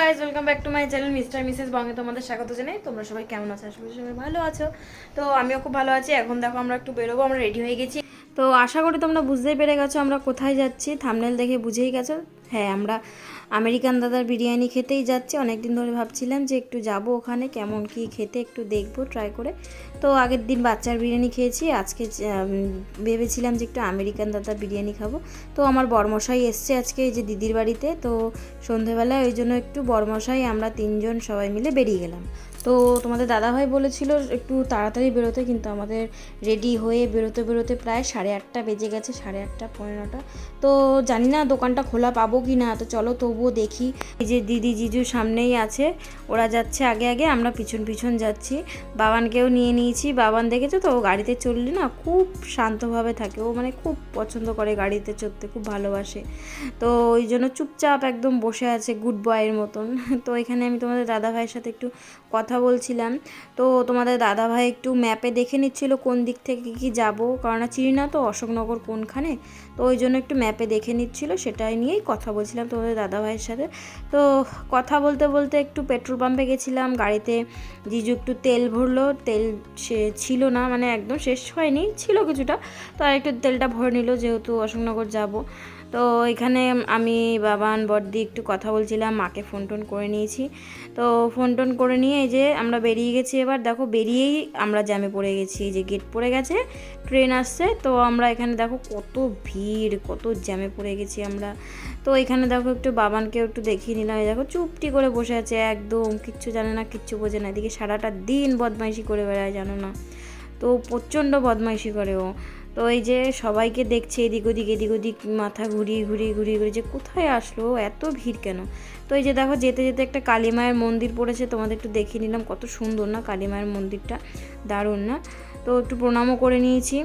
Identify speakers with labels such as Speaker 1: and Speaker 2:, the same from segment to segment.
Speaker 1: Guys welcome back to my channel mister mrs বঙ্গে তোমাদের স্বাগত জানাই। তোমরা সবাই কেমন আছো? আশা করি সবাই ভালো আছো। তো আমিও খুব ভালো আছি। এখন দেখো আমরা একটু বেরোবো, আমরা রেডি হয়ে গেছি। তো আশা করি তোমরা বুঝতেই পেরে গেছো আমরা কোথায় যাচ্ছি। থামনেল দেখে বুঝেই গেছো। হ্যাঁ আমরা আমেরিকান দাদার বিরিয়ানি খেতেই যাচ্ছি। অনেকদিন ধরে ভাবছিলাম যে একটু যাব ওখানে, কেমন কি খেতে একটু দেখব ট্রাই করে। তো আগের দিন বাচ্চার বিরিয়ানি খেয়েছি, আজকে ভেবেছিলাম যে একটু আমেরিকান দাদার বিরিয়ানি খাব। তো আমার বরমশাই এসছে আজকে এই যে দিদির বাড়িতে, তো সন্ধেবেলায় ওই জন্য একটু বরমশাই, আমরা তিনজন সবাই মিলে বেরিয়ে গেলাম। তো তোমাদের দাদাভাই বলেছিল একটু তাড়াতাড়ি বেরোতে, কিন্তু আমাদের রেডি হয়ে বেরোতে বেরোতে প্রায় সাড়ে আটটা বেজে গেছে, সাড়ে আটটা পনেরোটা তো জানি না দোকানটা খোলা পাবো কি না, তো চলো তবুও দেখি। এই যে দিদি জিজু সামনেই আছে, ওরা যাচ্ছে আগে আগে, আমরা পিছন পিছন যাচ্ছি। বাবানকেও নিয়ে নিয়েছি, বাবান দেখেছ তো, ও গাড়িতে চললে না খুব শান্তভাবে থাকে, ও মানে খুব পছন্দ করে গাড়িতে চড়তে, খুব ভালোবাসে। তো ওই জন্য চুপচাপ একদম বসে আছে গুড বয়ের মতন। তো এখানে আমি তোমাদের দাদাভাইয়ের সাথে একটু কথা বলছিলাম। তো তোমাদের দাদাভাই একটু ম্যাপে দেখে নিচ্ছিল কোন দিক থেকে কি যাব। কারণ চিনি না তো, অশোকনগর কোনখানে? তো ওই জন্য একটু ম্যাপে দেখে নিচ্ছিল, সেটাই নিয়েই কথা বলছিলাম তোমাদের দাদাভাইয়ের সাথে। তো কথা বলতে বলতে একটু পেট্রোল পাম্পে গেছিলাম, গাড়িতে জিজু একটু তেল ভরলো, তেল সে ছিল না মানে একদম শেষ হয়নি, ছিল কিছুটা। তো আর একটু তেলটা ভরে নিল, যেহেতু অশোকনগর যাব। তো এখানে আমি, বাবান, বড়দি একটু কথা বলছিলাম, মাকে ফোন টোন করে নিয়েছি। তো ফোন টোন করে নিয়ে এই যে আমরা বেরিয়ে গেছি এবার, দেখো বেরিয়েই আমরা জ্যামে পড়ে গেছি যে গেট পড়ে গেছে ট্রেন আসছে, তো আমরা এখানে দেখো কত ভিড়, কত জ্যামে পড়ে গেছি আমরা। তো এখানে দেখো একটু বাবানকেও একটু দেখিয়ে নিলাম, এই দেখো চুপটি করে বসে আছে, একদম কিচ্ছু জানে না, কিচ্ছু বোঝে না, এদিকে সারাটা দিন বদমাইশি করে বেড়ায়, জানো না। তো প্রচণ্ড বদমাইশি করে ও। তো এই যে সবাইকে দেখছে এদিক ওদিক এদিক ওদিক, মাথা ঘুরিয়ে ঘুরিয়ে ঘুরিয়ে ঘুরিয়ে যে কোথায় আসলো, এত ভিড় কেন? তো এই যে দেখো যেতে যেতে একটা কালী মায়ের মন্দির পড়েছে, তোমাদের একটু দেখিয়ে নিলাম কত সুন্দর না কালী মায়ের মন্দিরটা, দারুণ না? তো একটু প্রণামও করে নিয়েছি।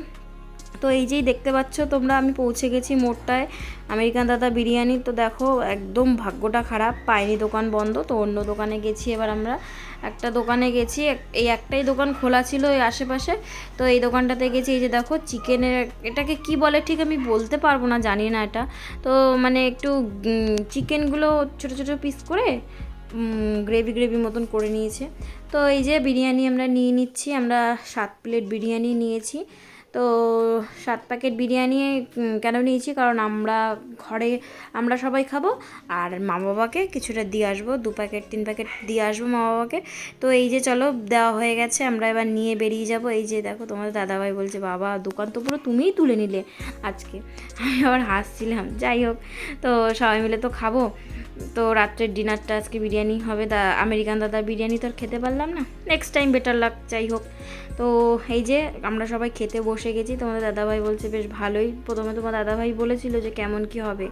Speaker 1: তো এই যেই দেখতে পাচ্ছ তোমরা, আমি পৌঁছে গেছি মোড়টায়। আমেরিকান দাদা বিরিয়ানি, তো দেখো একদম ভাগ্যটা খারাপ, পাইনি দোকান বন্ধ, তো অন্য দোকানে গেছি এবার আমরা। একটা দোকানে গেছি এই একটাই দোকান খোলা ছিল এই আশেপাশে, তো এই দোকানটাতে গেছি, এই যে দেখো চিকেনের, এটাকে কি বলে ঠিক আমি বলতে পারব না, জানি না এটা। তো মানে একটু চিকেনগুলো ছোটো ছোটো পিস করে গ্রেভি গ্রেভি মতন করে নিয়েছে। তো এই যে বিরিয়ানি আমরা নিয়ে নিচ্ছি, আমরা সাত প্লেট বিরিয়ানি নিয়েছি। তো সাত প্যাকেট বিরিয়ানি কেন নিয়েছি? কারণ আমরা ঘরে, আমরা সবাই খাব। আর মা বাবাকে কিছুটা দিয়ে আসব, দু প্যাকেট, তিন প্যাকেট দিয়ে আসব মা বাবাকে তো এই যে চলো, দেওয়া হয়ে গেছে, আমরা এবার নিয়ে বেরিয়ে যাব। এই যে দেখো, তোমাদের দাদাভাই বলছে, বাবা, দোকান তো পুরো তুমিই তুলে নিলে আজকে। আমি আবার হাসছিলাম। যাই হোক, তো সবাই মিলে তো খাব। তো রাত্রের ডিনারটা আজকে বিরিয়ানি হবে। দা, আমেরিকান দাদার বিরিয়ানি তো আর খেতে পারলাম না। নেক্সট টাইম বেটার লাক যাই হোক। তো এই যে, আমরা সবাই খেতে বসে গেছি। তোমাদের দাদাভাই বলছে, বেশ ভালোই। প্রথমে তোমার দাদাভাই বলেছিল যে, কেমন কি হবে?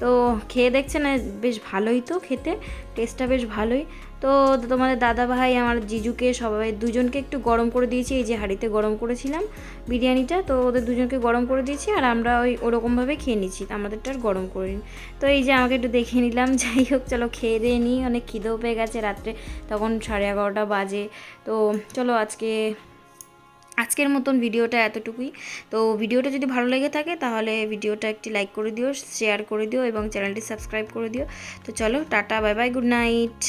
Speaker 1: তো খেয়ে দেখছে না, বেশ ভালোই তো খেতে। টেস্টটা বেশ ভালোই। তো তোমাদের দাদা ভাই আমার জিজুকে, সবাই দুজনকে একটু গরম করে দিয়েছি। এই যে হাঁড়িতে গরম করেছিলাম বিরিয়ানিটা, তো ওদের দুজনকে গরম করে দিয়েছি আর আমরা ওই ওরকমভাবে খেয়ে নিচ্ছি। আমাদেরটা আর গরম করে নিই তো এই যে আমাকে একটু দেখে নিলাম, যাই হোক, চলো খেয়ে দিয়ে নিই। অনেক খিদেও পেয়ে গেছে রাত্রে, তখন সাড়ে এগারোটা বাজে। তো চলো আজকে, আজকের মতন ভিডিওটা এতটুকুই। তো ভিডিওটা যদি ভালো লেগে থাকে, তাহলে ভিডিওটা একটি লাইক করে দিও, শেয়ার করে দিও এবং চ্যানেলটি সাবস্ক্রাইব করে দিও। তো চলো, tata, bye bye, good night.